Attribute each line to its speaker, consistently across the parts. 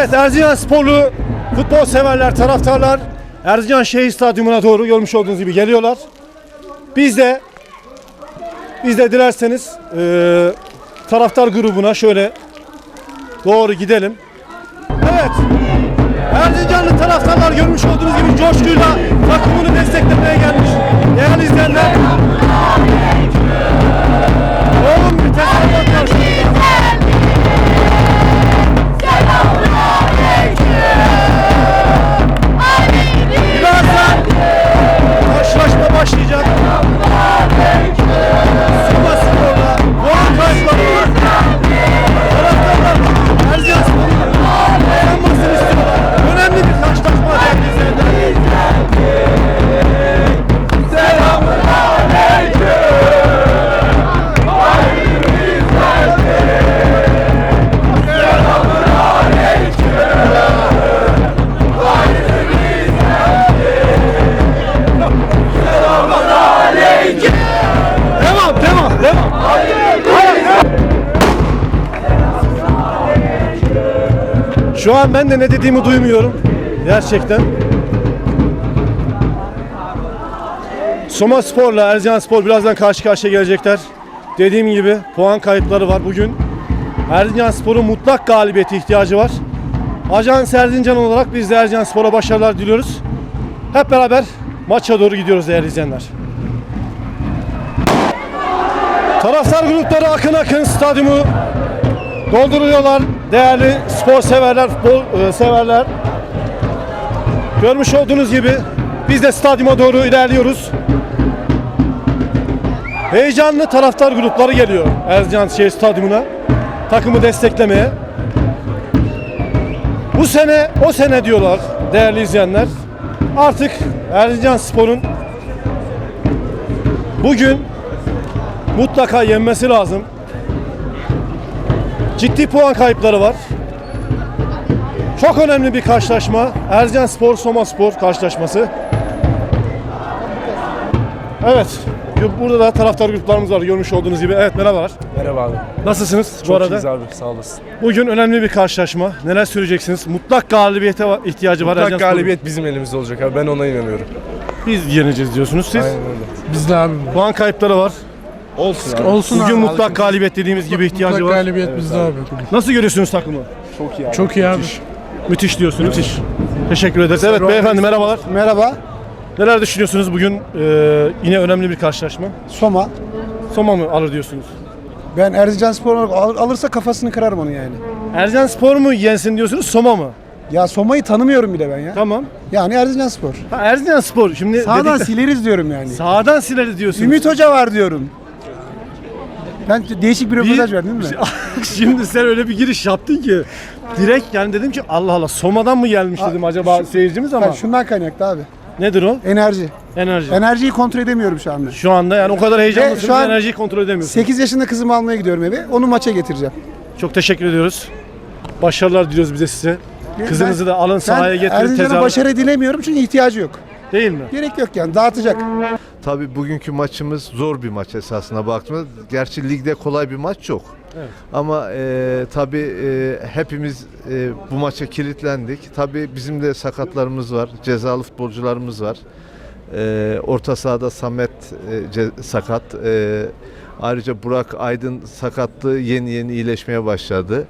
Speaker 1: Evet Erzincan sporlu futbol severler, taraftarlar Erzincan Şehir Stadyumu'na doğru görmüş olduğunuz gibi geliyorlar. Biz de biz de dilerseniz eee, taraftar grubuna şöyle doğru gidelim. Evet. Erzincanlı taraftarlar görmüş olduğunuz gibi coşkuyla takımını desteklemeye gelmiş. Değerli izleyenler. Oğlum bir tezahürat Şu an ben de ne dediğimi duymuyorum. Gerçekten. Soma Spor'la Erzincan Spor birazdan karşı karşıya gelecekler. Dediğim gibi puan kayıpları var bugün. Erzincan Spor'un mutlak galibiyete ihtiyacı var. Ajans Erzincan olarak biz de Erzincan Spor'a başarılar diliyoruz. Hep beraber maça doğru gidiyoruz değerli izleyenler. Taraftar grupları akın akın stadyumu dolduruyorlar. Değerli spor severler, futbol e, severler. Görmüş olduğunuz gibi biz de stadyuma doğru ilerliyoruz. Heyecanlı taraftar grupları geliyor Erzincan Şehir Stadyumuna takımı desteklemeye. Bu sene o sene diyorlar değerli izleyenler. Artık Erzincan Spor'un bugün mutlaka yenmesi lazım. Ciddi puan kayıpları var. Çok önemli bir karşılaşma. Erzincan Spor, Soma Spor karşılaşması. Evet. Burada da taraftar gruplarımız var görmüş olduğunuz gibi. Evet merhabalar.
Speaker 2: Merhaba abi.
Speaker 1: Nasılsınız bu
Speaker 2: Çok
Speaker 1: arada?
Speaker 2: iyiyiz abi sağ olasın.
Speaker 1: Bugün önemli bir karşılaşma. Neler söyleyeceksiniz? Mutlak galibiyete va- ihtiyacı var.
Speaker 2: Mutlak
Speaker 1: Spor'un.
Speaker 2: galibiyet bizim elimizde olacak abi ben ona inanıyorum.
Speaker 1: Biz yeneceğiz diyorsunuz siz.
Speaker 2: Aynen öyle.
Speaker 3: Bizde abi.
Speaker 1: Puan kayıpları var.
Speaker 2: Olsun abi.
Speaker 3: Olsun
Speaker 1: Bugün
Speaker 3: abi.
Speaker 1: mutlak galibiyet dediğimiz gibi ihtiyacı
Speaker 3: Mutlak
Speaker 1: var.
Speaker 3: galibiyet bizde abi.
Speaker 1: Nasıl görüyorsunuz takımı?
Speaker 2: Çok iyi abi.
Speaker 3: Çok iyi abi.
Speaker 2: Müthiş.
Speaker 1: Müthiş diyorsunuz. Müthiş. Teşekkür ederiz. Evet beyefendi merhabalar.
Speaker 4: Merhaba,
Speaker 1: Neler düşünüyorsunuz bugün? Ee, yine önemli bir karşılaşma.
Speaker 4: Soma.
Speaker 1: Soma mı alır diyorsunuz?
Speaker 4: Ben Erzincan Spor olarak al- alırsa kafasını kırarım onu yani.
Speaker 1: Erzincan Spor mu yensin diyorsunuz, Soma mı?
Speaker 4: Ya Soma'yı tanımıyorum bile ben ya.
Speaker 1: Tamam.
Speaker 4: Yani Erzincan Spor.
Speaker 1: Ha, Erzincan Spor. Şimdi
Speaker 4: Sağdan
Speaker 1: dedik de-
Speaker 4: sileriz diyorum yani.
Speaker 1: sağdan sileriz diyorsunuz.
Speaker 4: Ümit Hoca var diyorum. Ben değişik bir röportaj verdim değil mi?
Speaker 1: Şimdi sen öyle bir giriş yaptın ki direkt yani dedim ki Allah Allah Soma'dan mı gelmiş dedim acaba seyircimiz ama
Speaker 4: Ha, şundan kaynaklı abi.
Speaker 1: nedir o?
Speaker 4: Enerji.
Speaker 1: Enerji.
Speaker 4: Enerjiyi kontrol edemiyorum şu anda.
Speaker 1: Şu anda yani o kadar heyecanlısınız
Speaker 4: şu an-
Speaker 1: enerjiyi kontrol edemiyorsunuz.
Speaker 4: 8 yaşında kızımı almaya gidiyorum eve. Onu maça getireceğim.
Speaker 1: Çok teşekkür ediyoruz. Başarılar diliyoruz bize size. Kızınızı da alın sahaya getirin
Speaker 4: Erzincan'a
Speaker 1: tezahürat.
Speaker 4: başarı dilemiyorum çünkü ihtiyacı yok.
Speaker 1: Değil mi?
Speaker 4: Gerek yok yani dağıtacak.
Speaker 5: Tabii bugünkü maçımız zor bir maç esasına baktığımda. Gerçi ligde kolay bir maç yok. Ama e, tabii e, hepimiz e, bu maça kilitlendik. Tabii bizim de sakatlarımız var, cezalı futbolcularımız var. E, orta sahada Samet e, ce- sakat. E, ayrıca Burak Aydın sakatlığı yeni yeni iyileşmeye başladı.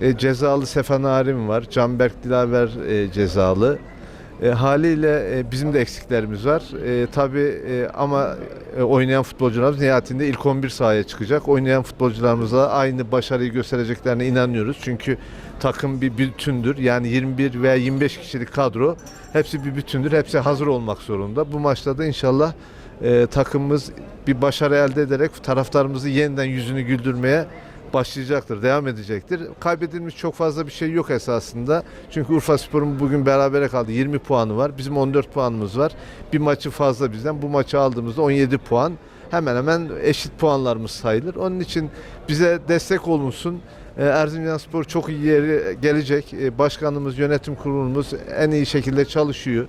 Speaker 5: E, cezalı Sefa Narim var, Canberk Dilaver e, cezalı. E, haliyle e, bizim de eksiklerimiz var. E, tabii e, ama e, oynayan futbolcularımız nihayetinde ilk 11 sahaya çıkacak. Oynayan futbolcularımıza aynı başarıyı göstereceklerine inanıyoruz. Çünkü takım bir bütündür. Yani 21 veya 25 kişilik kadro hepsi bir bütündür. Hepsi hazır olmak zorunda. Bu maçta da inşallah e, takımımız bir başarı elde ederek taraftarımızı yeniden yüzünü güldürmeye başlayacaktır, devam edecektir. Kaybedilmiş çok fazla bir şey yok esasında. Çünkü Urfa Spor'un bugün berabere kaldı. 20 puanı var. Bizim 14 puanımız var. Bir maçı fazla bizden. Bu maçı aldığımızda 17 puan. Hemen hemen eşit puanlarımız sayılır. Onun için bize destek olunsun. Ee, Erzincan Spor çok iyi yere gelecek. Ee, Başkanımız, yönetim kurulumuz en iyi şekilde çalışıyor.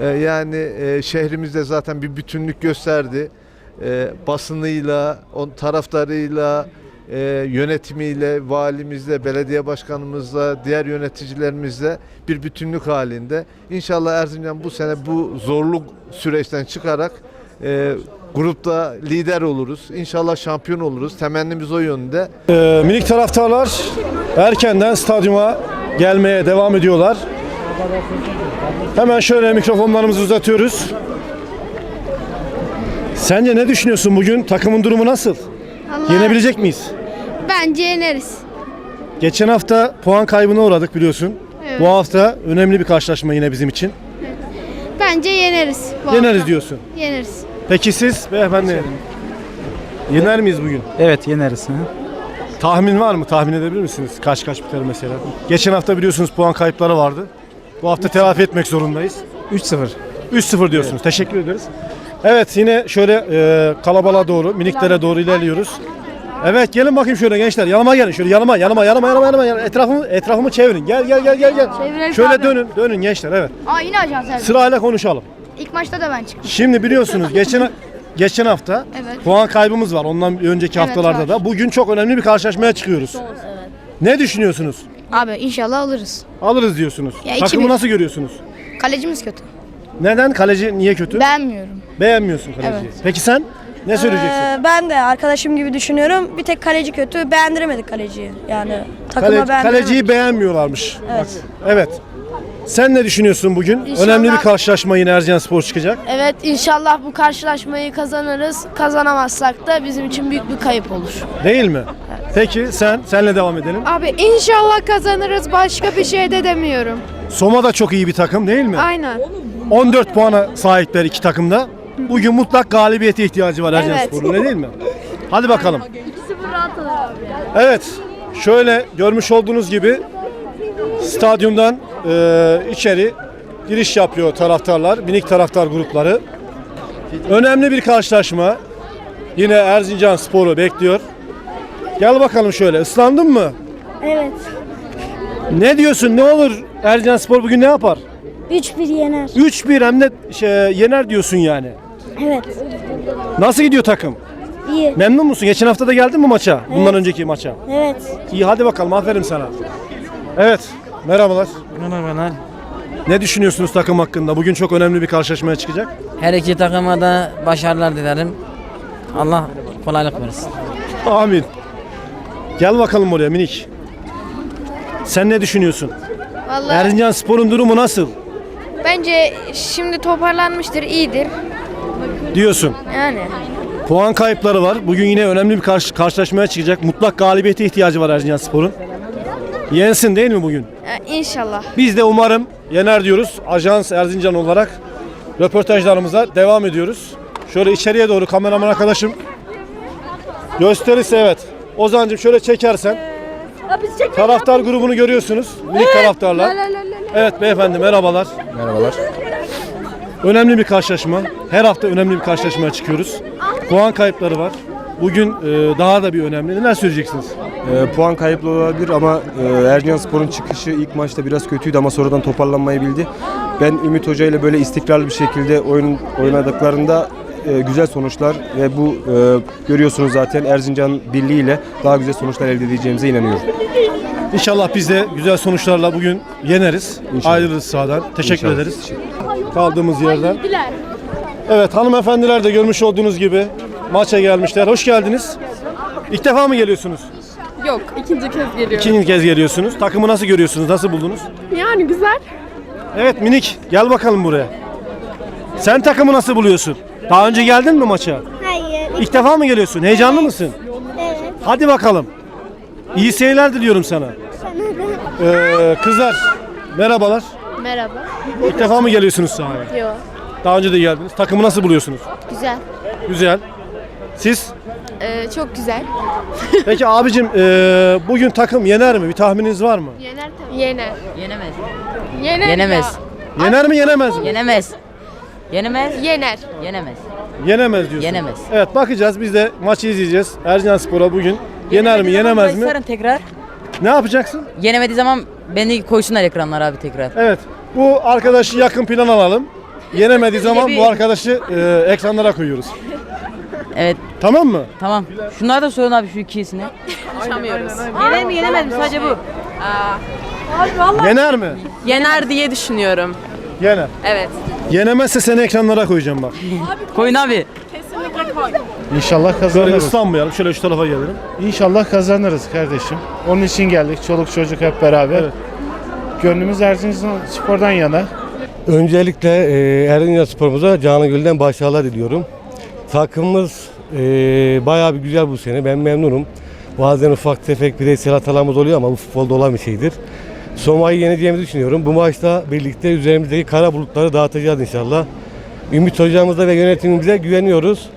Speaker 5: Ee, Yani e, şehrimizde zaten bir bütünlük gösterdi. Basınıyla, taraftarıyla, e, yönetimiyle, valimizle, belediye başkanımızla, diğer yöneticilerimizle bir bütünlük halinde. İnşallah Erzincan bu sene bu zorluk süreçten çıkarak e, grupta lider oluruz. İnşallah şampiyon oluruz. Temennimiz o yönde.
Speaker 1: Ee, minik taraftarlar erkenden stadyuma gelmeye devam ediyorlar. Hemen şöyle mikrofonlarımızı uzatıyoruz. Sence ne düşünüyorsun bugün? Takımın durumu nasıl?
Speaker 3: Allah
Speaker 1: Yenebilecek miyiz?
Speaker 3: bence yeneriz.
Speaker 1: Geçen hafta puan kaybına uğradık biliyorsun.
Speaker 3: Evet.
Speaker 1: Bu hafta önemli bir karşılaşma yine bizim için.
Speaker 3: Bence yeneriz. bu
Speaker 1: Yeneriz
Speaker 3: hafta.
Speaker 1: diyorsun.
Speaker 3: Yeneriz.
Speaker 1: Peki siz beyefendi? Yener miyiz bugün?
Speaker 4: Evet yeneriz. Hı.
Speaker 1: Tahmin var mı? Tahmin edebilir misiniz? Kaç kaç biter mesela? Geçen hafta biliyorsunuz puan kayıpları vardı. Bu hafta telafi etmek zorundayız.
Speaker 4: 3-0.
Speaker 1: 3-0 diyorsunuz. Teşekkür ederiz. Evet yine şöyle e, kalabalığa doğru, miniklere doğru ilerliyoruz. Evet gelin bakayım şöyle gençler. Yanıma gelin. Şöyle yanıma, yanıma, yanıma, yanıma, yanıma. yanıma. Etrafımı, etrafımı çevirin. Gel, gel, gel, gel, gel.
Speaker 3: Çevirelim
Speaker 1: Şöyle
Speaker 3: abi.
Speaker 1: dönün, dönün gençler. Evet.
Speaker 3: Aa yine ajans evet.
Speaker 1: Sırayla konuşalım.
Speaker 3: İlk maçta da ben çıktım.
Speaker 1: Şimdi biliyorsunuz geçen geçen hafta
Speaker 3: Evet.
Speaker 1: puan kaybımız var. Ondan önceki
Speaker 3: Evet,
Speaker 1: haftalarda
Speaker 3: var.
Speaker 1: da. Bugün çok önemli bir karşılaşmaya çıkıyoruz. Ne düşünüyorsunuz?
Speaker 3: Abi inşallah alırız.
Speaker 1: Alırız diyorsunuz.
Speaker 3: Ya, iki
Speaker 1: Takımı
Speaker 3: bir.
Speaker 1: nasıl görüyorsunuz?
Speaker 3: Kalecimiz kötü.
Speaker 1: Neden? Kaleci niye kötü?
Speaker 3: Beğenmiyorum.
Speaker 1: Beğenmiyorsun kaleciyi.
Speaker 3: Evet.
Speaker 1: Peki sen ne söyleyeceksin?
Speaker 6: Ee, ben de arkadaşım gibi düşünüyorum. Bir tek kaleci kötü. Beğendiremedik kaleciyi. Yani takıma
Speaker 1: Kale-
Speaker 6: beğendiremedik.
Speaker 1: kaleciyi beğenmiyorlarmış.
Speaker 6: Evet.
Speaker 1: Evet. Sen ne düşünüyorsun bugün?
Speaker 7: İnşallah-
Speaker 1: Önemli bir karşılaşma yine Ercan Spor çıkacak.
Speaker 7: Evet inşallah bu karşılaşmayı kazanırız. Kazanamazsak da bizim için büyük bir kayıp olur.
Speaker 1: Değil mi? Peki sen, senle devam edelim.
Speaker 8: Abi inşallah kazanırız. Başka bir şey de demiyorum.
Speaker 1: Soma da çok iyi bir takım değil mi?
Speaker 8: Aynen.
Speaker 1: 14 puana sahipler iki takımda. Bugün mutlak galibiyete ihtiyacı var Ercan
Speaker 8: Evet.
Speaker 1: Spor'un öyle değil mi? Hadi bakalım. Evet. Şöyle görmüş olduğunuz gibi stadyumdan e, içeri giriş yapıyor taraftarlar, minik taraftar grupları. Önemli bir karşılaşma. Yine Erzincan Spor'u bekliyor. Gel bakalım şöyle. Islandın mı?
Speaker 6: Evet.
Speaker 1: Ne diyorsun? Ne olur? Erzincan Spor bugün ne yapar?
Speaker 6: 3-1 yener.
Speaker 1: 3-1 hem de şey, yener diyorsun yani.
Speaker 6: Evet.
Speaker 1: Nasıl gidiyor takım?
Speaker 6: İyi.
Speaker 1: Memnun musun? Geçen hafta da geldin mi maça? Bundan önceki maça.
Speaker 6: Evet.
Speaker 1: İyi hadi bakalım aferin sana. Evet merhabalar.
Speaker 9: Merhabalar.
Speaker 1: Ne düşünüyorsunuz takım hakkında? Bugün çok önemli bir karşılaşmaya çıkacak.
Speaker 9: Her iki takıma da başarılar dilerim. Allah kolaylık versin.
Speaker 1: Amin. Gel bakalım oraya minik. Sen ne düşünüyorsun?
Speaker 3: Vallahi
Speaker 1: Erzincan Spor'un durumu nasıl
Speaker 3: bence şimdi toparlanmıştır, iyidir.
Speaker 1: diyorsun?
Speaker 3: Yani
Speaker 1: Puan kayıpları var. Bugün yine önemli bir karşı- karşılaşmaya çıkacak. Mutlak galibiyete ihtiyacı var Erzincan Spor'un. Yensin değil mi bugün?
Speaker 3: e, inşallah.
Speaker 1: Biz de umarım yener diyoruz. Ajans Erzincan olarak röportajlarımıza devam ediyoruz. Şöyle içeriye doğru kameraman arkadaşım gösterirse evet. Ozan'cığım şöyle çekersen. Taraftar grubunu görüyorsunuz. Minik taraftarlar. Evet beyefendi merhabalar.
Speaker 2: Merhabalar.
Speaker 1: Önemli bir karşılaşma. Her hafta önemli bir karşılaşmaya çıkıyoruz. Puan kayıpları var. Bugün e, daha da bir önemli. Neler söyleyeceksiniz?
Speaker 2: Ee, puan kayıplı olabilir ama e, Ercan Spor'un çıkışı ilk maçta biraz kötüydü ama sonradan toparlanmayı bildi. Ben Ümit Hoca ile böyle istikrarlı bir şekilde oyun oynadıklarında e, güzel sonuçlar ve bu e, görüyorsunuz zaten Erzincan Birliği ile daha güzel sonuçlar elde edeceğimize inanıyorum.
Speaker 1: İnşallah biz de güzel sonuçlarla bugün yeneriz.
Speaker 2: İnşallah.
Speaker 1: Ayrılırız sahadan. Teşekkür
Speaker 2: İnşallah.
Speaker 1: ederiz. Kaldığımız yerden. Evet hanımefendiler de görmüş olduğunuz gibi maça gelmişler. Hoş geldiniz. İlk defa mı geliyorsunuz?
Speaker 8: Yok ikinci kez geliyorum.
Speaker 1: İkinci kez geliyorsunuz. Takımı nasıl görüyorsunuz? Nasıl buldunuz?
Speaker 8: Yani güzel.
Speaker 1: Evet minik gel bakalım buraya. Sen takımı nasıl buluyorsun? Daha önce geldin mi maça?
Speaker 6: Hayır.
Speaker 1: İlk defa mı geliyorsun? Heyecanlı mısın?
Speaker 6: Evet.
Speaker 1: Hadi bakalım. İyi seyirler diliyorum sana. Ee, kızlar merhabalar.
Speaker 3: Merhaba.
Speaker 1: İlk defa mı geliyorsunuz sahaya?
Speaker 3: Yok.
Speaker 1: Daha önce de geldiniz. Takımı nasıl buluyorsunuz?
Speaker 3: Güzel.
Speaker 1: Güzel. Siz?
Speaker 3: Ee, çok güzel.
Speaker 1: Peki abicim ee, bugün takım yener mi? Bir tahmininiz var mı?
Speaker 3: Yener tabii. Yener.
Speaker 9: Yenemez.
Speaker 3: Yener.
Speaker 9: Yenemez.
Speaker 1: Yener mi yenemez mi?
Speaker 9: Yenemez. Yenemez.
Speaker 3: Yener.
Speaker 9: Yenemez.
Speaker 1: Yenemez diyorsun.
Speaker 9: Yenemez.
Speaker 1: Evet bakacağız biz de maçı izleyeceğiz. Erzincan Spor'a bugün yener mi yenemez mi?
Speaker 9: Sarın tekrar.
Speaker 1: Ne yapacaksın?
Speaker 9: Yenemediği zaman beni koysunlar ekranlara abi tekrar.
Speaker 1: Evet bu arkadaşı yakın plan alalım. Yenemediği zaman bu arkadaşı ee, ekranlara koyuyoruz.
Speaker 9: Evet
Speaker 1: Tamam mı?
Speaker 9: tamam. Şunları da sorun abi şu ikisini.
Speaker 10: Yener mi yenemez mi sadece bu?
Speaker 1: Yener mi?
Speaker 10: Yener diye düşünüyorum.
Speaker 1: Yener.
Speaker 10: Evet.
Speaker 1: Yenemezse seni ekranlara koyacağım bak.
Speaker 9: Koyun abi.
Speaker 11: İnşallah
Speaker 1: Böyle
Speaker 11: kazanırız.
Speaker 1: ıslanmayalım. Şöyle şu tarafa gelelim.
Speaker 11: İnşallah kazanırız kardeşim. Onun için geldik. Çoluk çocuk hep beraber.
Speaker 1: Evet.
Speaker 11: Gönlümüz Erzincan spordan yana.
Speaker 2: Öncelikle e, Erzincan sporumuza Canı Gül'den başarılar diliyorum. Takımımız e, bayağı bir güzel bu sene. Ben memnunum. Bazen ufak tefek bireysel hatalarımız oluyor ama bu futbolda olan bir şeydir. Soma'yı yeneceğimizi düşünüyorum. Bu maçta birlikte üzerimizdeki kara bulutları dağıtacağız inşallah. Ümit hocamıza ve yönetimimize güveniyoruz.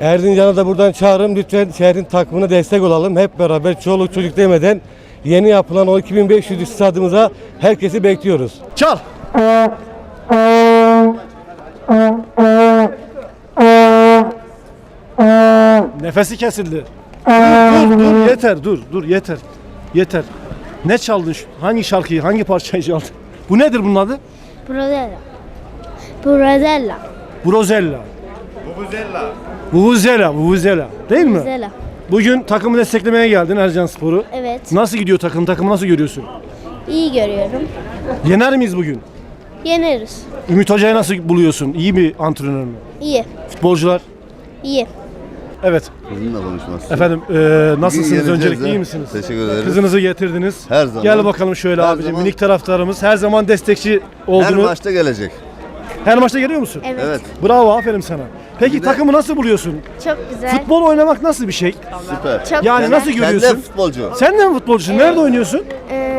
Speaker 2: Erzincan'a da buradan çağırım. Lütfen şehrin takımına destek olalım. Hep beraber çoluk çocuk demeden yeni yapılan o 2500 stadımıza herkesi bekliyoruz.
Speaker 1: Çal. Nefesi kesildi. Dur, dur, dur, yeter, dur, dur, yeter. Yeter. Ne çaldın? Hangi şarkıyı, hangi parçayı çaldın? Bu nedir bunun adı?
Speaker 6: Brodella. Brodella.
Speaker 1: Brozella. Vuvuzela. Vuvuzela, Vuvuzela. Değil mi?
Speaker 6: Brodella.
Speaker 1: Bugün takımı desteklemeye geldin Ercan Spor'u.
Speaker 6: Evet.
Speaker 1: Nasıl gidiyor takım? Takımı nasıl görüyorsun?
Speaker 6: İyi görüyorum.
Speaker 1: Yener miyiz bugün?
Speaker 6: Yeneriz.
Speaker 1: Ümit Hoca'yı nasıl buluyorsun? İyi bir antrenör mü?
Speaker 6: İyi.
Speaker 1: Futbolcular?
Speaker 6: İyi.
Speaker 1: Evet.
Speaker 12: Bizimle konuşmak
Speaker 1: Efendim eee, nasılsınız? Öncelikle
Speaker 12: ha.
Speaker 1: iyi misiniz?
Speaker 12: Teşekkür ederiz.
Speaker 1: Kızınızı getirdiniz.
Speaker 12: Her zaman.
Speaker 1: Gel bakalım şöyle
Speaker 12: Her
Speaker 1: abicim.
Speaker 12: zaman.
Speaker 1: Minik taraftarımız her zaman destekçi
Speaker 12: Her
Speaker 1: olduğunu. Her,
Speaker 12: maçta gelecek.
Speaker 1: maçta geliyor musun?
Speaker 6: Evet.
Speaker 12: Evet.
Speaker 1: Bravo aferin sana. Peki
Speaker 12: de-
Speaker 1: takımı nasıl buluyorsun?
Speaker 6: Çok güzel.
Speaker 1: Futbol oynamak nasıl bir şey?
Speaker 12: Süper.
Speaker 6: Çok
Speaker 1: Yani
Speaker 6: güzel.
Speaker 1: nasıl
Speaker 12: Sen de
Speaker 1: görüyorsun?
Speaker 12: futbolcu.
Speaker 1: Sen de mi futbolcusun? Nerede oynuyorsun?
Speaker 6: Ee,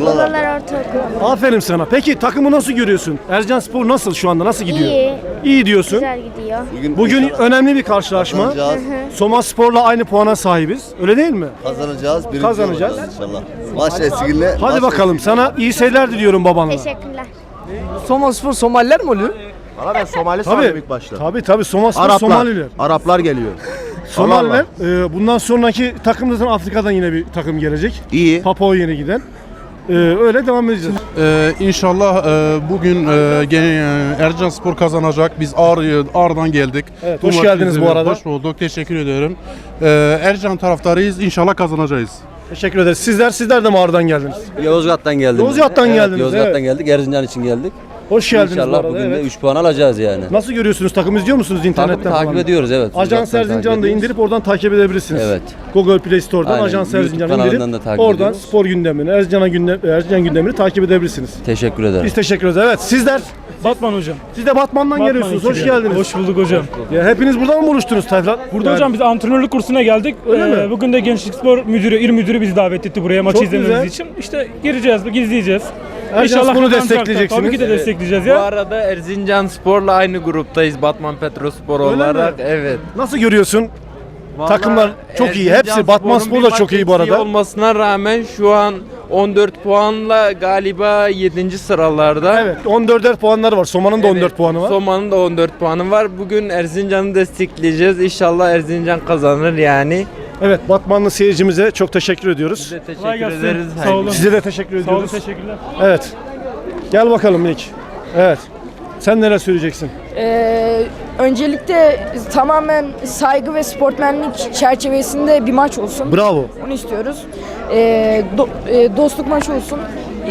Speaker 12: Buralar.
Speaker 6: Buralar ortaokul.
Speaker 1: Aferin sana. Peki takımı nasıl görüyorsun? Ercan Spor nasıl şu anda? Nasıl gidiyor?
Speaker 6: İyi.
Speaker 1: İyi diyorsun.
Speaker 6: Güzel gidiyor.
Speaker 12: Bugün,
Speaker 1: Bugün
Speaker 12: inşallah
Speaker 1: önemli bir karşılaşma.
Speaker 12: kazanacağız.
Speaker 1: Soma Spor'la aynı puana sahibiz. Öyle değil mi?
Speaker 12: Kazanacağız. Birinci
Speaker 1: Kazanacağız.
Speaker 12: olacağız inşallah. Maç eskiyle.
Speaker 1: Hadi bakalım. Sana iyi seyirler diliyorum babanla.
Speaker 6: Teşekkürler.
Speaker 9: Soma Spor Somaliler mi oluyor?
Speaker 11: Valla ben Somali
Speaker 1: Tabii. Tabii tabii Soma Spor Somaliler.
Speaker 11: Araplar geliyor.
Speaker 1: Somaliler e, bundan sonraki takım zaten Afrika'dan yine bir takım gelecek.
Speaker 11: İyi.
Speaker 1: Papua yeni giden. E, öyle devam edeceğiz.
Speaker 11: inşallah bugün Ercan Spor kazanacak. Biz Ağrı, Ağrı'dan geldik.
Speaker 1: Evet, hoş geldiniz bu arada.
Speaker 11: Hoş bulduk. Teşekkür ediyorum. Ercan taraftarıyız. İnşallah kazanacağız.
Speaker 1: Teşekkür ederiz. Sizler sizler de mağaradan geldiniz.
Speaker 2: Yozgat'tan geldim.
Speaker 1: Yozgat'tan geldiniz,
Speaker 2: Yozgat'tan
Speaker 1: evet.
Speaker 2: geldik. Erzincan için geldik.
Speaker 1: Hoş geldiniz bu
Speaker 2: İnşallah
Speaker 1: arada.
Speaker 2: bugün de
Speaker 1: evet.
Speaker 2: 3 puan alacağız yani.
Speaker 1: Nasıl görüyorsunuz? Takım izliyor musunuz internetten
Speaker 2: Takip, takip
Speaker 1: falan?
Speaker 2: ediyoruz evet.
Speaker 1: Ajans
Speaker 2: Uzaktan takip
Speaker 1: Erzincan'da
Speaker 2: ediyoruz.
Speaker 1: indirip oradan takip edebilirsiniz.
Speaker 2: Evet.
Speaker 1: Google Play Store'dan
Speaker 2: Aynen,
Speaker 1: Ajans
Speaker 2: YouTube
Speaker 1: Erzincan'ı
Speaker 2: kanalından
Speaker 1: indirip
Speaker 2: takip
Speaker 1: oradan
Speaker 2: ediyoruz.
Speaker 1: spor gündemini, Erzincan, gündem, Erzincan gündemini takip edebilirsiniz.
Speaker 2: Teşekkür ederim.
Speaker 1: Biz teşekkür ederiz. Evet sizler,
Speaker 13: Batman hocam.
Speaker 1: siz de Batman'dan geliyorsunuz. Hoş geldiniz.
Speaker 13: Hoş bulduk hocam.
Speaker 1: Ya hepiniz burada mı buluştunuz Tayflan?
Speaker 13: Burada
Speaker 1: Yani-
Speaker 13: hocam biz antrenörlük kursuna geldik.
Speaker 1: Öyle
Speaker 13: Ee,
Speaker 1: mi?
Speaker 13: Bugün de Gençlik Spor Müdürü, İl Müdürü bizi davet etti buraya maçı
Speaker 1: Çok
Speaker 13: izlememiz
Speaker 1: güzel.
Speaker 13: için. İşte gireceğiz, izleyeceğiz.
Speaker 1: Ercan Spor'u
Speaker 13: kazanacaklar.
Speaker 1: destekleyeceksiniz.
Speaker 13: Tabii ki de destekleyeceğiz
Speaker 9: Bu
Speaker 13: ya.
Speaker 9: arada Erzincan Spor'la aynı gruptayız. Batman Petrospor
Speaker 1: Öyle
Speaker 9: olarak.
Speaker 1: mi?
Speaker 9: Evet.
Speaker 1: Nasıl görüyorsun?
Speaker 9: Vallahi
Speaker 1: Takımlar çok iyi.
Speaker 9: Erzincan
Speaker 1: Hepsi. Batman
Speaker 9: Spor'un
Speaker 1: Spor da
Speaker 9: bir
Speaker 1: çok iyi bu arada.
Speaker 9: olmasına rağmen şu an 14 puanla galiba 7. sıralarda.
Speaker 1: Evet 14'er puanları var. Soma'nın da 14
Speaker 9: Evet,
Speaker 1: puanı var.
Speaker 9: Soma'nın da 14 puanı var. Bugün Erzincan'ı destekleyeceğiz. İnşallah Erzincan kazanır yani.
Speaker 1: Evet Batmanlı seyircimize çok teşekkür ediyoruz.
Speaker 9: Size teşekkür
Speaker 13: Kolay gelsin.
Speaker 9: ederiz.
Speaker 13: Sağ olun.
Speaker 1: Size de teşekkür
Speaker 13: Sağ olun,
Speaker 1: ediyoruz.
Speaker 13: teşekkürler.
Speaker 1: Evet. Gel bakalım ilk. Evet. Sen neler söyleyeceksin?
Speaker 10: Ee, öncelikle tamamen saygı ve sportmenlik çerçevesinde bir maç olsun.
Speaker 1: Bravo.
Speaker 10: Onu istiyoruz. Ee, do- e, dostluk maçı olsun.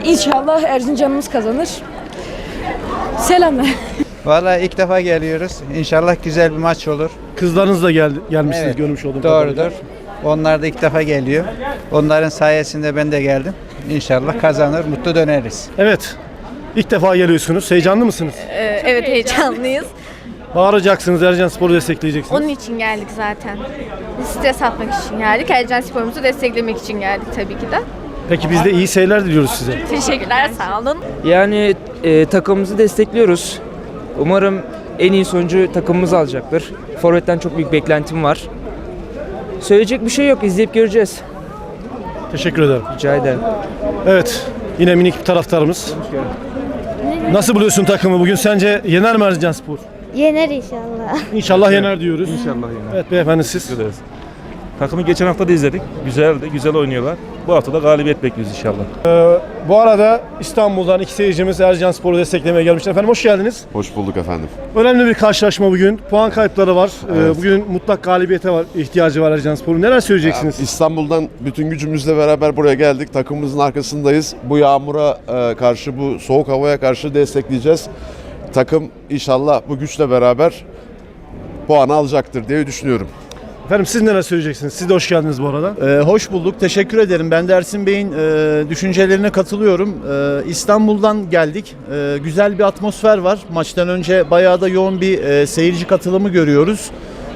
Speaker 10: İnşallah Erzincan'ımız kazanır. Selamlar.
Speaker 11: Valla ilk defa geliyoruz. İnşallah güzel bir maç olur.
Speaker 1: Kızlarınız da geldi, gelmişsiniz
Speaker 11: Evet,
Speaker 1: görmüş olduğum kadarıyla.
Speaker 11: Doğrudur. Onlar da ilk defa geliyor. Onların sayesinde ben de geldim. İnşallah kazanır, mutlu döneriz.
Speaker 1: Evet. İlk defa geliyorsunuz. Heyecanlı mısınız?
Speaker 8: evet heyecanlıyız.
Speaker 1: Bağıracaksınız, Ercan Spor'u destekleyeceksiniz.
Speaker 8: Onun için geldik zaten. Stres atmak için geldik. Ercan sporumuzu desteklemek için geldik tabii ki de.
Speaker 1: Peki biz de iyi seyirler diliyoruz size.
Speaker 8: Teşekkürler sağ olun.
Speaker 9: Yani e, takımımızı destekliyoruz. Umarım en iyi sonucu takımımız alacaktır. Forvet'ten çok büyük beklentim var. Söyleyecek bir şey yok. izleyip göreceğiz.
Speaker 1: Teşekkür ederim.
Speaker 9: Rica ederim.
Speaker 1: Evet. Yine minik bir taraftarımız. Nasıl buluyorsun takımı? Bugün sence yener mi Ercan Spor?
Speaker 6: Yener inşallah.
Speaker 1: İnşallah yener diyoruz. İnşallah yener. Evet beyefendi siz.
Speaker 14: Takımı geçen hafta da izledik. Güzeldi, güzel oynuyorlar. Bu hafta da galibiyet bekliyoruz inşallah.
Speaker 1: Bu arada İstanbul'dan iki seyircimiz Erzincan Spor'u desteklemeye gelmişler. Efendim hoş geldiniz.
Speaker 15: Hoş bulduk efendim.
Speaker 1: Önemli bir karşılaşma bugün. Puan kayıpları var. Ee,
Speaker 15: Evet.
Speaker 1: Bugün mutlak galibiyete var, ihtiyacı var Erzincan Spor'un. Neler söyleyeceksiniz?
Speaker 15: İstanbul'dan bütün gücümüzle beraber buraya geldik. Takımımızın arkasındayız. Bu yağmura e, karşı, bu soğuk havaya karşı destekleyeceğiz. Takım inşallah bu güçle beraber puanı alacaktır diye düşünüyorum.
Speaker 1: Efendim siz neler söyleyeceksiniz? Siz de hoş geldiniz bu arada.
Speaker 12: Ee, hoş bulduk. Teşekkür ederim. Ben de Ersin Bey'in e, düşüncelerine katılıyorum. Ee, İstanbul'dan geldik. Ee, güzel bir atmosfer var. Maçtan önce bayağı da yoğun bir e, seyirci katılımı görüyoruz.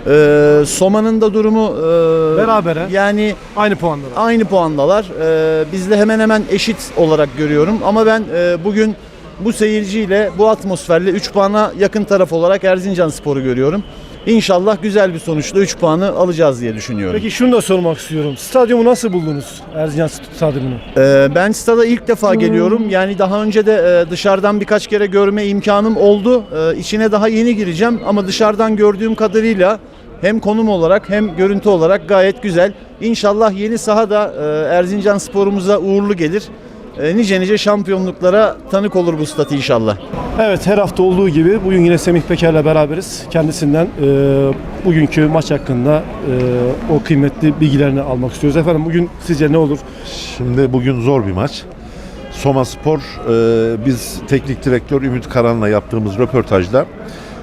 Speaker 12: Ee, Soma'nın da durumu e,
Speaker 1: Berabere.
Speaker 12: yani
Speaker 1: Aynı puanlar.
Speaker 12: aynı puandalar. Ee, bizle hemen hemen eşit olarak görüyorum. Ama ben e, bugün bu seyirciyle, bu atmosferle 3 puana yakın taraf olarak Erzincan Spor'u görüyorum. İnşallah güzel bir sonuçla 3 puanı alacağız diye düşünüyorum.
Speaker 1: Peki şunu da sormak istiyorum. Stadyumu nasıl buldunuz? Erzincan Stadyumunu.
Speaker 12: Ee, ben stada ilk defa geliyorum. Yani daha önce de e, dışarıdan birkaç kere görme imkanım oldu. Ee, içine daha yeni gireceğim ama dışarıdan gördüğüm kadarıyla hem konum olarak hem görüntü olarak gayet güzel. İnşallah yeni saha da e, Erzincan sporumuza uğurlu gelir. E, nice nice şampiyonluklara tanık olur bu stat inşallah.
Speaker 1: Evet her hafta olduğu gibi bugün yine Semih Peker'le beraberiz. Kendisinden e, bugünkü maç hakkında e, o kıymetli bilgilerini almak istiyoruz. Efendim bugün sizce ne olur?
Speaker 16: Şimdi bugün zor bir maç. Soma Spor, e, biz teknik direktör Ümit Karan'la yaptığımız röportajda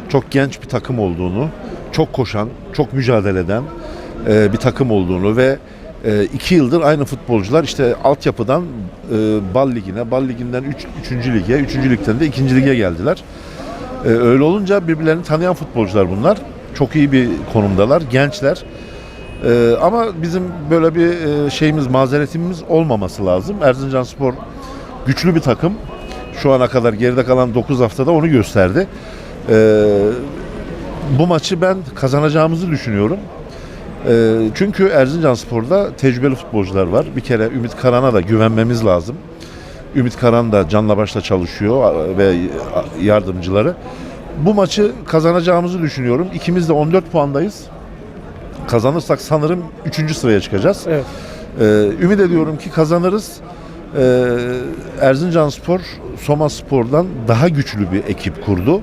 Speaker 16: çok genç bir takım olduğunu, çok koşan, çok mücadele eden e, bir takım olduğunu ve e, iki yıldır aynı futbolcular işte altyapıdan e, Bal Ligi'ne, Bal Ligi'nden 3. Üç, lige, 3. ligden de 2. lige geldiler. E, öyle olunca birbirlerini tanıyan futbolcular bunlar. Çok iyi bir konumdalar, gençler. Ee, ama bizim böyle bir e, şeyimiz, mazeretimiz olmaması lazım. Erzincan Spor güçlü bir takım. Şu ana kadar geride kalan 9 haftada onu gösterdi. Ee, bu maçı ben kazanacağımızı düşünüyorum. Ee, çünkü Erzincan Spor'da tecrübeli futbolcular var. Bir kere Ümit Karan'a da güvenmemiz lazım. Ümit Karan da canla başla çalışıyor ve yardımcıları. Bu maçı kazanacağımızı düşünüyorum. İkimiz de 14 puandayız. Kazanırsak sanırım 3. sıraya çıkacağız.
Speaker 1: Evet.
Speaker 16: Ee, ümit ediyorum ki kazanırız. Ee, Erzincan Spor, Soma Spor'dan daha güçlü bir ekip kurdu.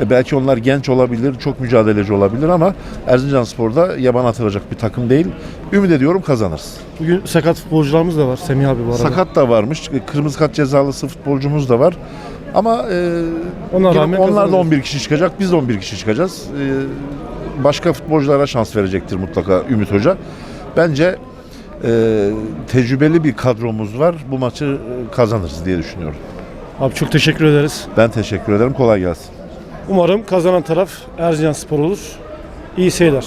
Speaker 16: Ee, belki onlar genç olabilir, çok mücadeleci olabilir ama Erzincan Spor'da yaban atılacak bir takım değil. Ümit ediyorum kazanırız.
Speaker 1: Bugün sakat futbolcularımız da var Semih abi bu arada.
Speaker 16: Sakat da varmış, kırmızı kart cezalısı futbolcumuz da var. Ama e,
Speaker 1: Ona rağmen
Speaker 16: onlar da
Speaker 1: kazanırız.
Speaker 16: 11 kişi çıkacak, biz de 11 kişi çıkacağız. Ee, başka futbolculara şans verecektir mutlaka Ümit Hoca. Bence e, tecrübeli bir kadromuz var. Bu maçı e, kazanırız diye düşünüyorum.
Speaker 1: Abi çok teşekkür ederiz.
Speaker 16: Ben teşekkür ederim. Kolay gelsin.
Speaker 1: Umarım kazanan taraf Erzincan Spor olur. İyi seyirler.